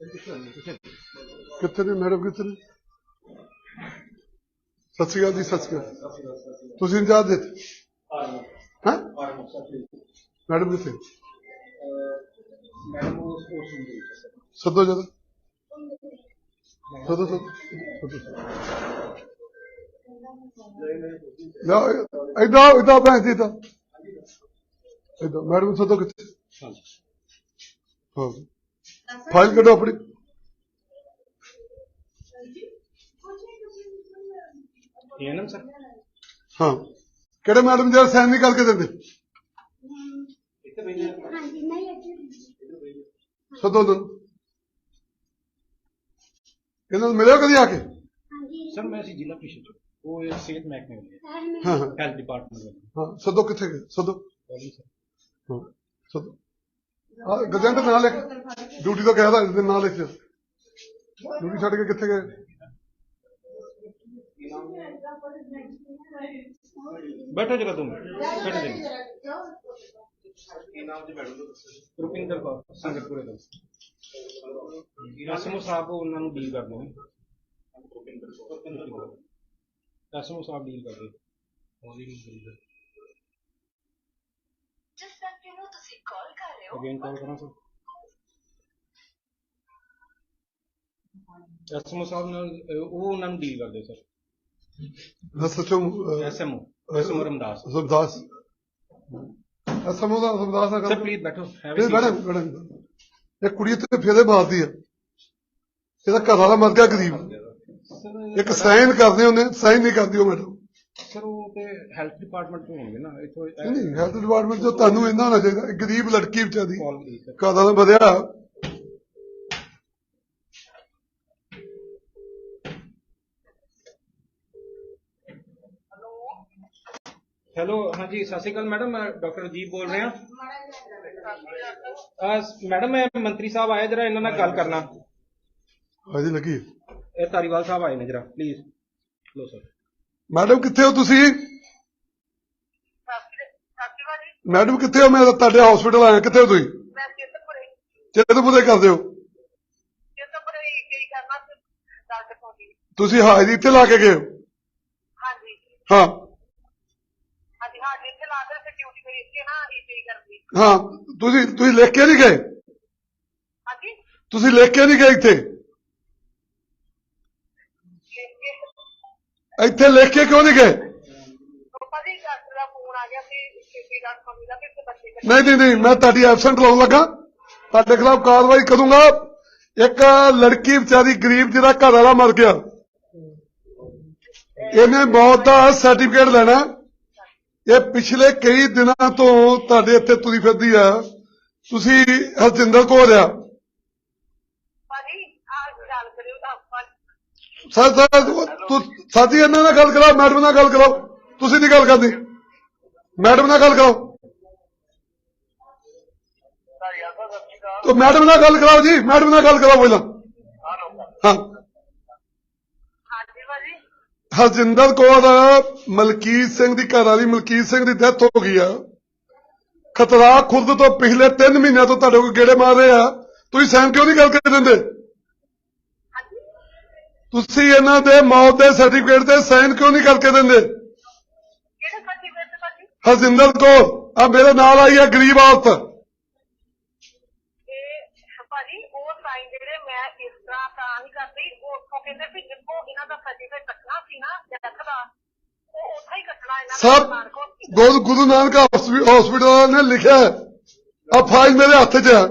ਕਿੱਥੇ ਨੇ ਮੈਡਮ ਕਿੱਥੇ ਨੇ? ਸਤਿ ਸ਼੍ਰੀ ਅਕਾਲ ਜੀ ਸਤਿ ਸ਼੍ਰੀ ਅਕਾਲ। ਤੁਸੀਂ ਇੰਜਾਜ਼ ਦਿੱਤੇ ਹਾਂ? ਮੈਡਮ ਕਿੱਥੇ ਸੱਦੋ ਜਦ ਸੱਦੋ ਸੱਦੋ। ਨਾ ਇਦਾਂ ਇਦਾਂ ਭੈਣ ਜੀ ਤਾਂ ਇਦਾਂ ਮੈਡਮ ਸੱਦੋ ਕਿੱਥੇ? ਹਾਂ। ਫਾਈਲ ਕੱਢੋ ਆਪਣੀ। ਸਰ? ਹਾਂ। ਕਿਹੜੇ ਮੈਡਮ ਜਿਹੜਾ ਸਾਈਨ ਨਹੀਂ ਕਰਕੇ ਦਿੰਦੇ? ਇੱਥੇ ਭੇਜਿਆ ਹਾਂਜੀ ਨਹੀਂ। ਇੱਥੇ ਸੱਦੋ ਨੂੰ ਇਹਨਾਂ ਨੂੰ ਮਿਲਿਓ ਕਦੀ ਆ ਕੇ? ਹਾਂਜੀ। ਸਰ ਮੈਂ ਸੀ ਜ਼ਿਲ੍ਹਾ ਪ੍ਰੀਸ਼ਦ ਉਹ ਇਹ ਸਿਹਤ ਮਹਿਕਮੇ ਵਾਲੇ ਹਾਂ ਹਾਂ। ਹੈਲਥ ਡਿਪਾਰਟਮੈਂਟ ਵਾਲੇ। ਹਾਂ ਸੱਦੋ ਕਿੱਥੇ ਗਏ? ਸੱਦੋ ਹਾਂ ਸੱਦੋ ਆ ਗਜੰਟ ਨਾਲ ਲਿਖ ਡਿਊਟੀ ਤੋਂ ਕਹਿਦਾ ਇਸ ਦਿਨ ਨਾਲ ਲਿਖ ਡਿਊਟੀ ਛੱਡ ਕੇ ਕਿੱਥੇ ਗਏ? ਬੈਠੋ ਜਰਾ ਤੁਮ ਬੈਠੋ ਜੀ। ਰੁਪਿੰਦਰ ਕੌਰ ਸੰਗਤਪੁਰੇ ਤੋਂ। ਐਸਐਮਓ ਸਾਹਿਬ ਉਹਨਾਂ ਨੂੰ ਡੀਲ ਕਰਦੇ ਨੇ। ਰੁਪਿੰਦਰ ਕੌਰ। ਐਸਐਮਓ ਸਾਹਿਬ ਡੀਲ ਕਰਦੇ ਉਹਦੀ ਨਹੀਂ ਤੁਸੀਂ ਕਾਲ ਕਰ ਰਹੇ ਹੋ? ਅਗੇਨ ਕਾਲ ਕਰਾਂ ਸਰ। ਐਸਐਮਓ ਸਾਹਿਬ ਨਾਲ ਅਹ, ਉਹ ਉਹਨਾਂ ਨੂੰ ਡੀਲ ਕਰਦੇ sir. SHO SMO SMO Ramdas. Subdas SMO ਦਾ ਸੁਬਦਾਸ ਨਾਲ ਸਰ ਪਲੀਜ਼ ਬੈਠੋ। ਹੈਵ ਇਹ ਮੈਡਮ ਮੈਡਮ ਇਹ ਕੁੜੀ ਤੇ ਫੇਰੇ ਮਾਰਦੀ ਆ। ਇਹਦਾ ਘਰ ਵਾਲਾ ਮਰ ਗਿਆ ਗਰੀਬ। ਇੱਕ ਸਾਈਨ ਕਰਦੇ ਹੁੰਦੇ ਸਾਈਨ ਨਹੀਂ ਕਰਦੀ ਉਹ ਮੈਡਮ। ਸਰ ਉਹ ਤੇ ਹੈਲਥ ਡਿਪਾਰਟਮੈਂਟ ਤੋਂ ਹੋਣਗੇ ਨਾ ਇਥੋਂ ਨਹੀਂ ਹੈਲਥ ਡਿਪਾਰਟਮੈਂਟ ਜੋ ਤੁਹਾਨੂੰ ਇੰਨਾ ਹੋਣਾ ਚਾਹੀਦਾ ਇੱਕ ਗਰੀਬ ਲੜਕੀ ਵਿਚਾਰੀ ਘਰ ਵਾਲਾ ਵਧਿਆ। ਹੈਲੋ। ਹਾਂਜੀ ਸਤਿ ਸ਼੍ਰੀ ਅਕਾਲ ਮੈਡਮ ਮੈਂ ਡਾਕਟਰ ਅਜੀਬ ਬੋਲ ਰਿਹਾ। ਮੈਡਮ ਮੈਂ ਮੰਤਰੀ ਸਾਹਿਬ ਆਏ ਜਰਾ ਇਹਨਾਂ ਨਾਲ ਗੱਲ ਕਰਨਾ। ਹਾਂਜੀ ਲੱਗੀ। ਇਹ ਧਾਰੀਵਾਲ ਸਾਹਿਬ ਆਏ ਨੇ ਜਰਾ ਪਲੀਜ਼ ਲੋ ਸਰ। ਮੈਡਮ ਕਿੱਥੇ ਹੋ ਤੁਸੀਂ? ਮੈਡਮ ਕਿੱਥੇ ਹੋ? ਮੈਂ ਤਾਂ ਤੁਹਾਡੇ ਹਸਪੀਟਲ ਆਇਆ। ਕਿੱਥੇ ਹੋ ਤੁਸੀਂ? ਮੈਂ ਚੇਤਪੁਰੇ ਚੇਤਪੁਰੇ ਕਰਦੇ ਹੋ? ਚੇਤਪੁਰੇ ਕੀ ਕਰਨਾ ਤੁਸੀਂ ਹਾਜ਼ਰੀ ਇੱਥੇ ਲਾ ਕੇ ਗਏ ਹੋ? ਹਾਂਜੀ। ਹਾਂ। ਹਾਂਜੀ ਹਾਂ ਜਿੱਥੇ ਲਾ ਕੇ ਡਿਊਟੀ ਮੇਰੀ ਇੱਥੇ ਨਾ ਈਪੀ ਕਰਦੀ। ਹਾਂ। ਤੁਸੀਂ ਤੁਸੀਂ ਲਿਖ ਕੇ ਨਹੀਂ ਗਏ? ਹਾਂਜੀ? ਤੁਸੀਂ ਲਿਖ ਕੇ ਨਹੀਂ ਗਏ ਇੱਥੇ? ਇੱਥੇ ਲਿਖ ਕੇ ਕਿਉਂ ਨਹੀਂ ਗਏ। ਨਹੀਂ ਨਹੀਂ ਨਹੀਂ ਮੈਂ ਤੁਹਾਡੀ ਐਬਸੈਂਟ ਲਾਉਣ ਲੱਗਾ। ਤੁਹਾਡੇ ਖਿਲਾਫ ਕਾਰਵਾਈ ਕਰੂੰਗਾ। ਇੱਕ ਲੜਕੀ ਵਿਚਾਰੀ ਗਰੀਬ ਜਿਹਦਾ ਘਰ ਵਾਲਾ ਮਰ ਗਿਆ। ਇਹਨੇ ਮੌਤ ਦਾ ਸਰਟੀਫਿਕੇਟ ਲੈਣਾ। ਇਹ ਪਿਛਲੇ ਕਈ ਦਿਨਾਂ ਤੋਂ ਤੁਹਾਡੇ ਇੱਥੇ ਤੁਰੀ ਫਿਰਦੀ ਆ। ਤੁਸੀਂ ਹਰਜਿੰਦਰ ਕੌਰ ਆ ਭਾਜੀ ਆ ਗੱਲ ਕਰਿਓ ਤਾਂ ਆਪਾਂ ਸਰ ਸਰ ਤੂੰ ਸਾਡੀ ਇਹਨਾਂ ਨਾਲ ਗੱਲ ਕਰਾਓ, ਮੈਡਮ ਨਾਲ ਗੱਲ ਕਰਾਓ। ਤੁਸੀਂ ਨਹੀਂ ਗੱਲ ਕਰਨੀ। ਮੈਡਮ ਨਾਲ ਗੱਲ ਕਰਾਓ। ਤੋ ਮੈਡਮ ਨਾਲ ਗੱਲ ਕਰਾਓ ਜੀ, ਮੈਡਮ ਨਾਲ ਗੱਲ ਕਰਾਓ ਪਹਿਲਾਂ। ਹਾਂ। ਹਰਜਿੰਦਰ ਕੌਰ, ਮਲਕੀਤ ਸਿੰਘ ਦੀ ਘਰ ਵਾਲੀ ਮਲਕੀਤ ਸਿੰਘ ਦੀ ਡੈਥ ਹੋ ਗਈ ਆ। ਖਤਰਾ ਖੁਰਦ ਤੋਂ ਪਿਛਲੇ 3 ਮਹੀਨਿਆਂ ਤੋਂ ਤੁਹਾਡੇ ਕੋਲ ਗੇੜੇ ਮਾਰ ਰਹੇ ਆ। ਤੁਸੀਂ ਸਹਿਮ ਕਿਉਂ ਨਹੀਂ ਗੱਲ ਕਰ ਦਿੰਦੇ? ਤੁਸੀਂ ਇਹਨਾਂ ਦੇ ਮੌਤ ਦੇ ਸਰਟੀਫਿਕੇਟ ਤੇ ਸਾਈਨ ਕਿਉਂ ਨਹੀਂ ਕਰਕੇ ਦਿੰਦੇ? ਹਰਜਿੰਦਰ ਕੌਰ ਆ ਮੇਰੇ ਨਾਲ ਆਈ ਹੈ ਗਰੀਬ ਔਰਤ। ਸਭ ਗੁਰੂ ਨਾਨਕ ਹਸਪੀਟਲ ਨੇ ਲਿਖਿਆ ਆ ਫਾਈਲ ਮੇਰੇ ਹੱਥ 'ਚ ਆ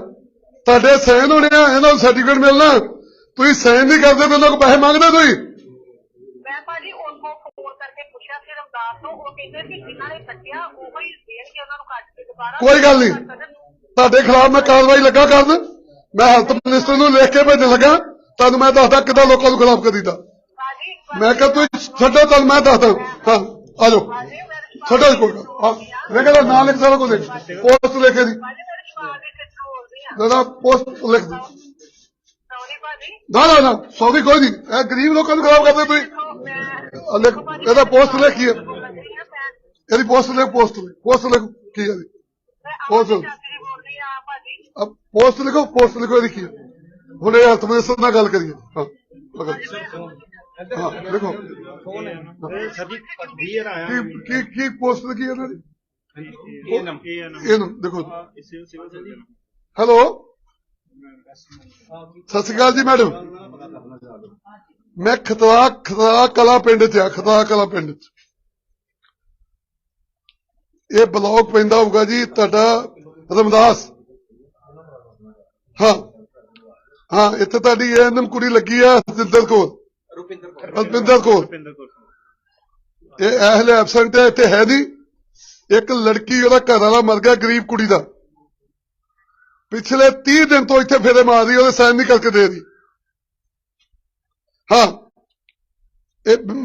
ਤੁਹਾਡੇ ਸਾਈਨ ਹੋਣੇ ਆ ਇਹਨਾਂ ਨੂੰ ਸਰਟੀਫਿਕੇਟ ਮਿਲਣਾ ਤੁਸੀਂ ਸਾਈਨ ਨਹੀਂ ਕਰਦੇ ਮੈਨੂੰ ਕੋ ਪੈਸੇ ਮੰਗਦੇ ਤੁਸੀਂ? ਮੈਂ ਭਾਜੀ ਉੱਥੋਂ ਫੋਨ ਕਰਕੇ ਪੁੱਛਿਆ ਸੀ ਰਮਦਾਸ ਤੋਂ ਉਹ ਕਹਿੰਦੇ ਵੀ ਜਿਨ੍ਹਾਂ ਨੇ ਕੱਟਿਆ ਉਹ ਹੀ ਦੇਣਗੇ ਉਹਨਾਂ ਨੂੰ ਕੱਟ ਕੇ ਦੁਬਾਰਾ ਕੋਈ ਗੱਲ ਨਹੀਂ। ਤੁਹਾਡੇ ਖਿਲਾਫ ਮੈਂ ਕਾਰਵਾਈ ਲੱਗਾ ਕਰਨ। ਮੈਂ ਹੈਲਥ ਮਿਨਿਸਟਰ ਨੂੰ ਲਿਖ ਕੇ ਭੇਜਣ ਲੱਗਾ। ਤੁਹਾਨੂੰ ਮੈਂ ਦੱਸਦਾ ਕਿੱਦਾਂ ਲੋਕਾਂ ਨੂੰ ਖਿਲਾਫ ਕਰੀਦਾ ਭਾਜੀ ਮੈਂ ਕਿਹਾ ਤੁਸੀਂ ਛੱਡੋ ਤੁਹਾਨੂੰ ਮੈਂ ਦੱਸਦਾ। ਹਾਂ ਆ ਜਾਓ ਭਾਜੀ ਮੇਰੇ ਛੱਡੋ ਕੋਈ ਗੱਲ ਹਾਂ ਮੈਂ ਕਹਿੰਦਾ ਨਾਂ ਲਿਖ ਸਾਰਾ ਕੁਝ ਪੋਸਟ ਲਿਖੇ। ਦੀ ਭਾਜੀ ਮੇਰੇ ਸਵਾਲ ਦੇ ਆ। ਪੋਸਟ ਲਿਖ ਦੀ। ਸੌਰੀ ਭਾਜੀ ਨਾ ਨਾ ਨਾ ਸੌਰੀ ਕੋਈ ਨਹੀਂ। ਇਹ ਗਰੀਬ ਲੋਕਾਂ ਨੂੰ ਖਰਾਬ ਕਰਦੇ ਤੁਸੀਂ। ਅਲੇ ਇਹਦਾ ਪੋਸਟ ਲਿਖੀ ਹੈ। ਇਹਦੀ ਪੋਸਟ ਲਿਖ ਪੋਸਟ ਪੋਸਟ ਲਿਖ ਕੀ ਹੈ। ਪੋਸਟ। ਪੋਸਟ ਲਿਖੋ ਪੋਸਟ ਲਿਖੋ ਇਹਦੀ ਕੀ ਹੁਣ ਇਹ ਹੱਥ ਮਿਨਿਸਟਰ ਨਾਲ ਗੱਲ ਕਰੀਏ। ਹਾਂ ਦੇਖੋ। ਫੋਨ ਹੈ ਕੀ ਕੀ ਪੋਸਟ ਲਿਖੀ ਇਹਨਾਂ ਦੀ? ਇਹ ਨੰਬਰ। ਦੇਖੋ। ਹੈਲੋ? ਸਤਿ ਸ਼੍ਰੀ ਅਕਾਲ ਜੀ ਮੈਡਮ। ਮੈਂ ਖਤਰਾ ਖਤਰਾ ਕਲਾ ਪਿੰਡ ਚ ਆ ਖਤਰਾ ਕਲਾ ਪਿੰਡ ਚ। ਇਹ ਬਲੌਕ ਪੈਂਦਾ ਹੋਊਗਾ ਜੀ ਤੁਹਾਡਾ ਰਮਦਾਸ। ਹਾਂ ਹਾਂ, ਇੱਥੇ ਤੁਹਾਡੀ ਐਨਮ ਕੁੜੀ ਲੱਗੀ ਆ ਹਰਜਿੰਦਰ ਕੌਰ। ਰੁਪਿੰਦਰ ਕੌਰ। ਇਹ ਐਹਲੇ ਐਬਸੈਂਟ ਹੈ, ਇੱਥੇ ਹੈ ਨਹੀਂ। ਇੱਕ ਲੜਕੀ ਉਹਦਾ ਘਰ ਵਾਲਾ ਮਰ ਗਿਆ ਗਰੀਬ ਕੁੜੀ ਦਾ। ਪਿਛਲੇ 30 ਦਿਨ ਤੋਂ ਇੱਥੇ ਫੇਰੇ ਮਾਰ ਰਹੀ ਉਹਦੇ ਸਾਈਨ ਨਹੀਂ ਕਰਕੇ ਦੇ ਰਹੀ। ਹਾਂ।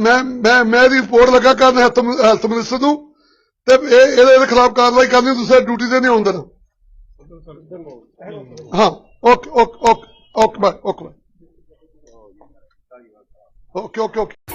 ਮੈਂ ਮੈਂ ਮੈਂ ਰਿਪੋਰਟ ਲੱਗਾ ਕਰਨ ਹੈਲਥ ਹੈਲਥ ਮਿਨਿਸਟਰ ਨੂੰ, ਤੇ ਇਹ, ਇਹਦੇ ਇਹਦੇ ਖਿਲਾਫ ਕਾਰਵਾਈ ਕਰਨੀ ਤੁਸੀਂ ਡਿਊਟੀ ਤੇ ਨਹੀਂ ਆਉਂਦੇ ਦੇਣਾ ਹਾਂ, okay okay okay okay, bye, okay okay okay okay.